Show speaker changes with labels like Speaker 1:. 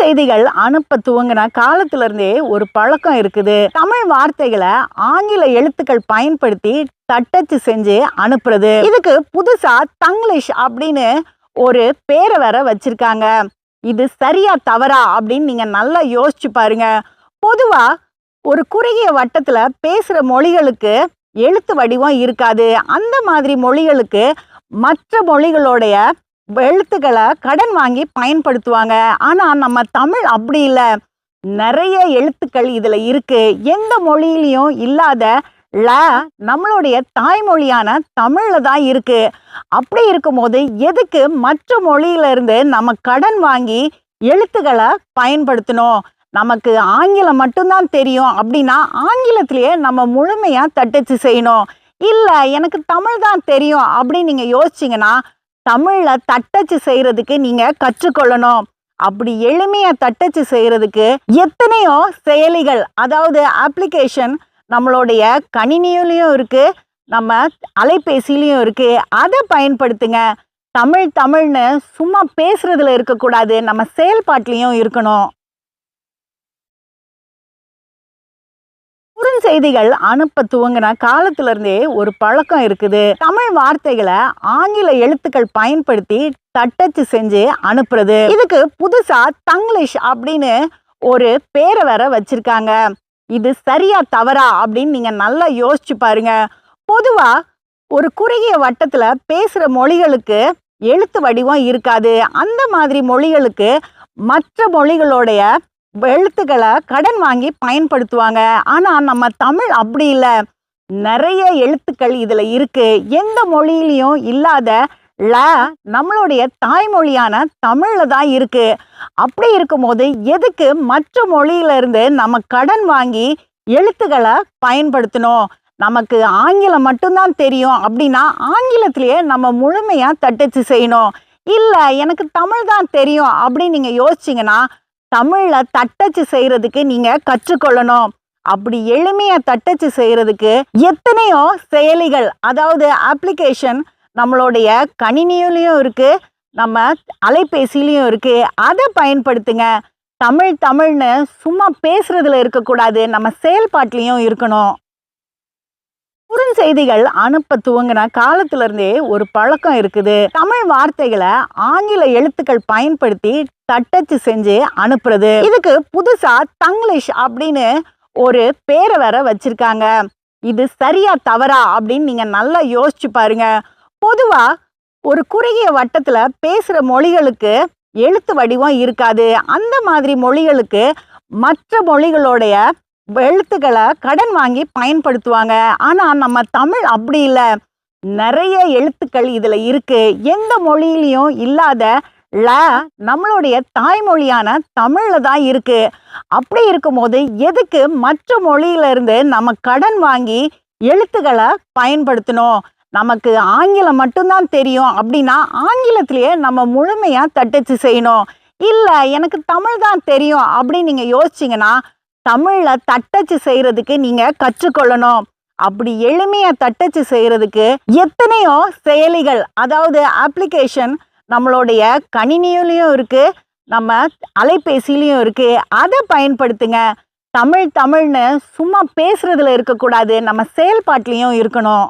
Speaker 1: செய்திகள் அனுப்ப துவங்கின காலத்துல இருந்தே ஒரு பழக்கம் இருக்குது. தமிழ் வார்த்தைகளை ஆங்கில எழுத்துக்கள் பயன்படுத்தி தட்டச்சு செஞ்சு அனுப்புறது. இதுக்கு புதுசா தங்கிலீஷ் அப்படின்னு ஒரு பேரை வேற வச்சிருக்காங்க. இது சரியா தவறா அப்படின்னு நீங்க நல்லா யோசிச்சு பாருங்க. பொதுவா ஒரு குறுகிய வட்டத்துல பேசுற மொழிகளுக்கு எழுத்து வடிவம் இருக்காது. அந்த மாதிரி மொழிகளுக்கு மற்ற மொழிகளுடைய எழுத்துக்களை கடன் வாங்கி பயன்படுத்துவாங்க. ஆனால் நம்ம தமிழ் அப்படி இல்லை. நிறைய எழுத்துக்கள் இதில் இருக்குது எந்த மொழியிலையும் இல்லாத ல நம்மளுடைய தாய்மொழியான தமிழில் தான் இருக்குது அப்படி இருக்கும்போது எதுக்கு மற்ற மொழியிலிருந்து நம்ம கடன் வாங்கி எழுத்துக்களை பயன்படுத்தணும்? நமக்கு ஆங்கிலம் மட்டும்தான் தெரியும் அப்படின்னா ஆங்கிலத்திலேயே நம்ம முழுமையாக தட்டச்சு செய்யணும். இல்லை எனக்கு தமிழ் தான் தெரியும் அப்படின்னு நீங்கள் யோசிச்சீங்கன்னா தமிழில் தட்டச்சு செய்கிறதுக்கு நீங்கள் கற்றுக்கொள்ளணும். அப்படி எளிமையாக தட்டச்சு செய்கிறதுக்கு எத்தனையோ செயலிகள் அதாவது அப்ளிகேஷன் நம்மளுடைய கணினியிலையும் இருக்குது நம்ம அலைபேசியிலையும் இருக்குது அதை பயன்படுத்துங்க. தமிழ் தமிழ்னு சும்மா பேசுறதுல இருக்கக்கூடாது. நம்ம செயல்பாட்லேயும் இருக்கணும். குறுஞ்செய்திகள் அனுப்ப துவங்கின காலத்துல இருந்தே ஒரு பழக்கம் இருக்குது. தமிழ் வார்த்தைகளை ஆங்கில எழுத்துக்கள் பயன்படுத்தி தட்டச்சு செஞ்சு அனுப்புறது. இதுக்கு புதுசா தங்கிலீஷ் அப்படின்னு ஒரு பேரை வேற வச்சிருக்காங்க. இது சரியா தவறா அப்படின்னு நீங்க நல்லா யோசிச்சு பாருங்க. பொதுவா ஒரு குறுகிய வட்டத்துல பேசுற மொழிகளுக்கு எழுத்து வடிவம் இருக்காது. அந்த மாதிரி மொழிகளுக்கு மற்ற மொழிகளுடைய எழுத்துக்களை கடன் வாங்கி பயன்படுத்துவாங்க. ஆனால் நம்ம தமிழ் அப்படி இல்லை. நிறைய எழுத்துக்கள் இதில் இருக்குது எந்த மொழியிலையும் இல்லாத ல நம்மளுடைய தாய்மொழியான தமிழில் தான் இருக்குது அப்படி இருக்கும்போது எதுக்கு மற்ற மொழியிலிருந்து நம்ம கடன் வாங்கி எழுத்துக்களை பயன்படுத்தணும்? நமக்கு ஆங்கிலம் மட்டும்தான் தெரியும் அப்படின்னா ஆங்கிலத்திலேயே நம்ம முழுமையாக தட்டச்சு செய்யணும். இல்லை எனக்கு தமிழ் தான் தெரியும் அப்படின்னு நீங்கள் யோசிச்சீங்கன்னா தமிழில் தட்டச்சு செய்கிறதுக்கு நீங்கள் கற்றுக்கொள்ளணும். அப்படி எளிமையாக தட்டச்சு செய்கிறதுக்கு எத்தனையோ செயலிகள் அதாவது அப்ளிகேஷன் நம்மளுடைய கணினியிலையும் இருக்குது நம்ம அலைபேசியிலையும் இருக்குது அதை பயன்படுத்துங்க. தமிழ் தமிழ்னு சும்மா பேசுறதுல இருக்கக்கூடாது. நம்ம செயல்பாட்டிலையும் இருக்கணும். குறுஞ்செய்திகள் அனுப்ப துவங்கின காலத்துல இருந்தே ஒரு பழக்கம் இருக்குது. தமிழ் வார்த்தைகளை ஆங்கில எழுத்துக்கள் பயன்படுத்தி தட்டச்சு செஞ்சு அனுப்புறது. இதுக்கு புதுசா தங்கிலீஷ் அப்படின்னு ஒரு பேரை வேற வச்சிருக்காங்க. இது சரியா தவறா அப்படின்னு நீங்க நல்லா யோசிச்சு பாருங்க. பொதுவா ஒரு குறுகிய வட்டத்துல பேசுற மொழிகளுக்கு எழுத்து வடிவம் இருக்காது. அந்த மாதிரி மொழிகளுக்கு மற்ற மொழிகளுடைய எழுத்துக்களை கடன் வாங்கி பயன்படுத்துவாங்க. ஆனால் நம்ம தமிழ் அப்படி இல்லை. நிறைய எழுத்துக்கள் இதில் இருக்குது எந்த மொழியிலையும் இல்லாத ல நம்மளுடைய தாய்மொழியான தமிழில் தான் இருக்குது அப்படி இருக்கும்போது எதுக்கு மற்ற மொழியிலிருந்து நம்ம கடன் வாங்கி எழுத்துக்களை பயன்படுத்தணும்? நமக்கு ஆங்கிலம் மட்டும்தான் தெரியும். அப்படின்னா ஆங்கிலத்திலேயே நம்ம முழுமையாக தட்டச்சு செய்யணும். இல்லை எனக்கு தமிழ் தான் தெரியும் அப்படின்னு நீங்கள் யோசிச்சீங்கன்னா தமிழில் தட்டச்சு செய்கிறதுக்கு நீங்கள் கற்றுக்கொள்ளணும். அப்படி எளிமையாக தட்டச்சு செய்கிறதுக்கு எத்தனையோ செயலிகள் அதாவது அப்ளிகேஷன் நம்மளுடைய கணினியிலையும் இருக்குது நம்ம அலைபேசியிலையும் இருக்குது அதை பயன்படுத்துங்க. தமிழ் தமிழ்னு சும்மா பேசுறதுல இருக்கக்கூடாது. நம்ம செயல்பாட்லேயும் இருக்கணும்.